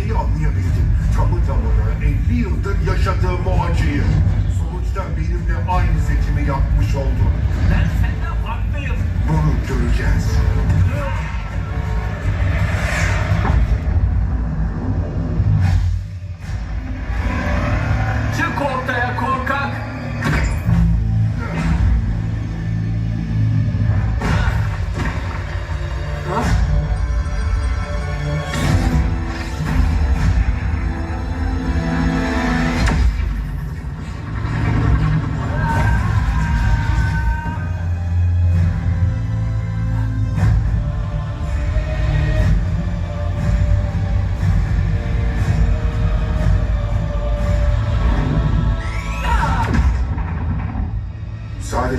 öfkeyi anlayabildim. Tamı tamına 50 yıldır yaşadığım o acıyı. Sonuçta benimle aynı seçimi yapmış oldun. Ben senden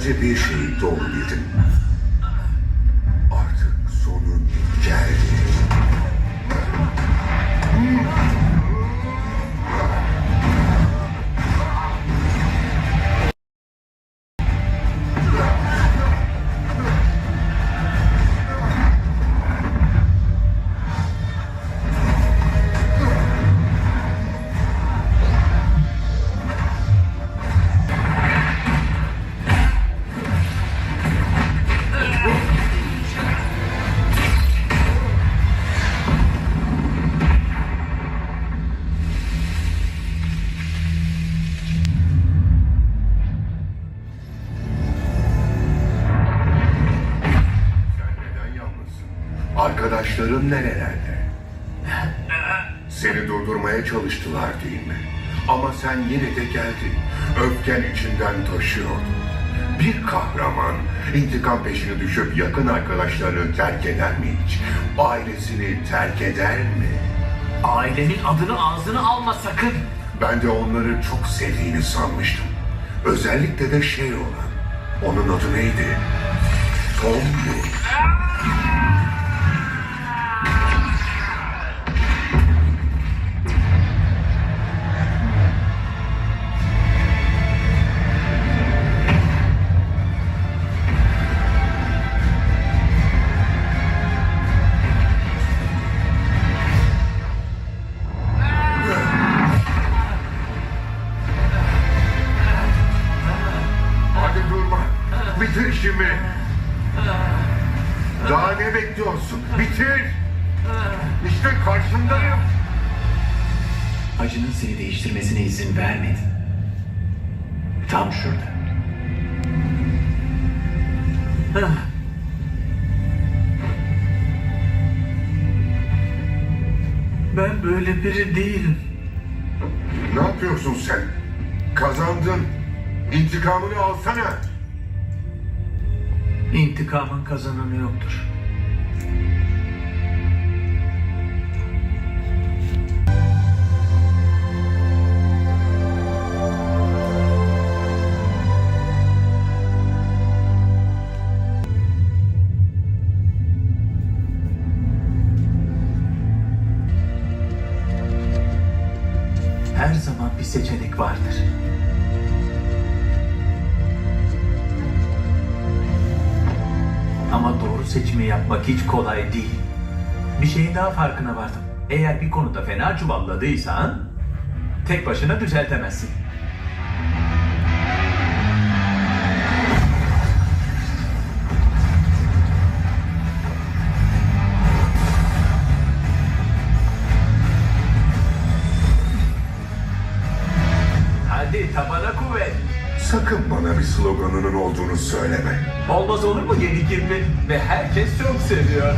Sadece bir şeyi doğru bildim. Arkadaşların nerelerde? Seni durdurmaya çalıştılar değil mi? Ama sen yine de geldin. Öfken içinden taşıyordun. Bir kahraman intikam peşine düşüp yakın arkadaşlarını terk eder mi hiç? Ailesini terk eder mi? Ailemin adını ağzına alma sakın. Ben de onları çok sevdiğini sanmıştım. Özellikle de şey olan. Onun adı neydi? Tom'du. Hadi Daha ne bekliyorsun? Bitir. İşte karşındayım. Acının seni değiştirmesine izin vermedin. Tam şurada. Ben böyle biri değilim. Ne yapıyorsun sen? Kazandın. İntikamını alsana. İntikamın kazananı yoktur. Her zaman bir seçenek vardır. Ama doğru seçimi yapmak hiç kolay değil. Bir şeyin daha farkına vardım. Eğer bir konuda fena çuvalladıysan tek başına düzeltemezsin. Hadi tabana kuvvet. Sakın bir sloganının olduğunu söyleme. Olmaz olur mu yeni kirpi? Ve herkes çok seviyor.